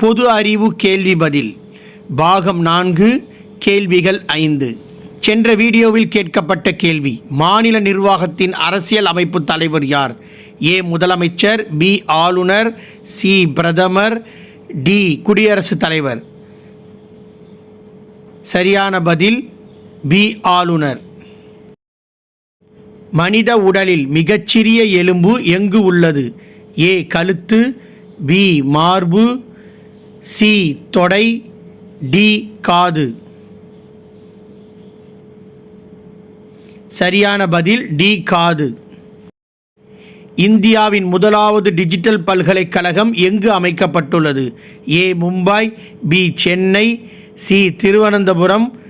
பொது அறிவு கேள்வி பதில். பாகம் நான்கு கேள்விகள் ஐந்து. சென்ற வீடியோவில் கேட்கப்பட்ட கேள்வி மாநில நிர்வாகத்தின் அரசியல் அமைப்பு தலைவர் யார்? ஏ. முதலமைச்சர் பி. ஆளுநர் சி. பிரதமர் டி. குடியரசுத் தலைவர். சரியான பதில் பி. ஆளுநர். மனித உடலில் மிகச்சிறிய எலும்பு எங்கு உள்ளது? ஏ. கழுத்து பி. மார்பு சி தொடை டி காது. சரியான பதில் டி காது. இந்தியாவின் முதலாவது டிஜிட்டல் பல்கலைக்கழகம் எங்கு அமைக்கப்பட்டுள்ளது? A Mumbai B Chennai C Thiruvananthapuram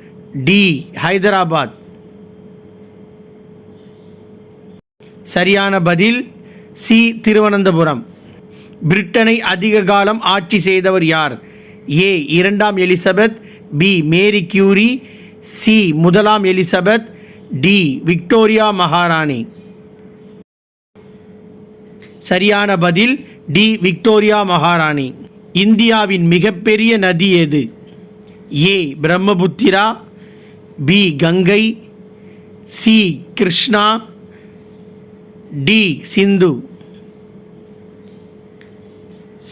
D Hyderabad. சரியான பதில் சி திருவனந்தபுரம். பிரிட்டனை அதிக காலம் ஆட்சி செய்தவர் யார்? ஏ. இரண்டாம் Elizabeth B. Mary Curie C. முதலாம் எலிசபெத் டி. விக்டோரியா மகாராணி. சரியான பதில் டி. விக்டோரியா மகாராணி. இந்தியாவின் மிகப்பெரிய நதி எது? A. Brahmaputra B. Ganga C. Krishna D. Sindhu.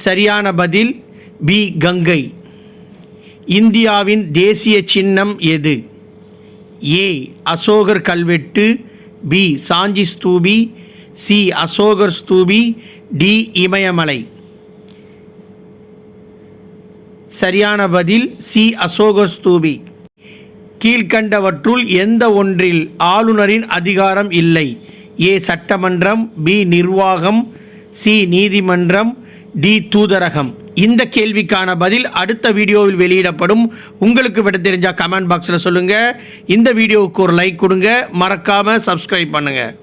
சரியான பதில் பி கங்கை. இந்தியாவின் தேசிய சின்னம் எது? ஏ அசோகர் கல்வெட்டு பி சாஞ்சி ஸ்தூபி சி அசோகர் ஸ்தூபி டி இமயமலை. சரியான பதில் சி அசோகர் ஸ்தூபி. கீழ்கண்டவற்றுள் எந்த ஒன்றில் ஆளுநரின் அதிகாரம் இல்லை? ஏ சட்டமன்றம் பி நிர்வாகம் சி நீதிமன்றம் டி தூதரகம். இந்த கேள்விக்கான பதில் அடுத்த வீடியோவில் வெளியிடப்படும். உங்களுக்கு விட தெரிஞ்சால் கமெண்ட் பாக்ஸில் சொல்லுங்கள் இந்த வீடியோவுக்கு ஒரு லைக் கொடுங்க. மறக்காமல் சப்ஸ்கிரைப் பண்ணுங்கள்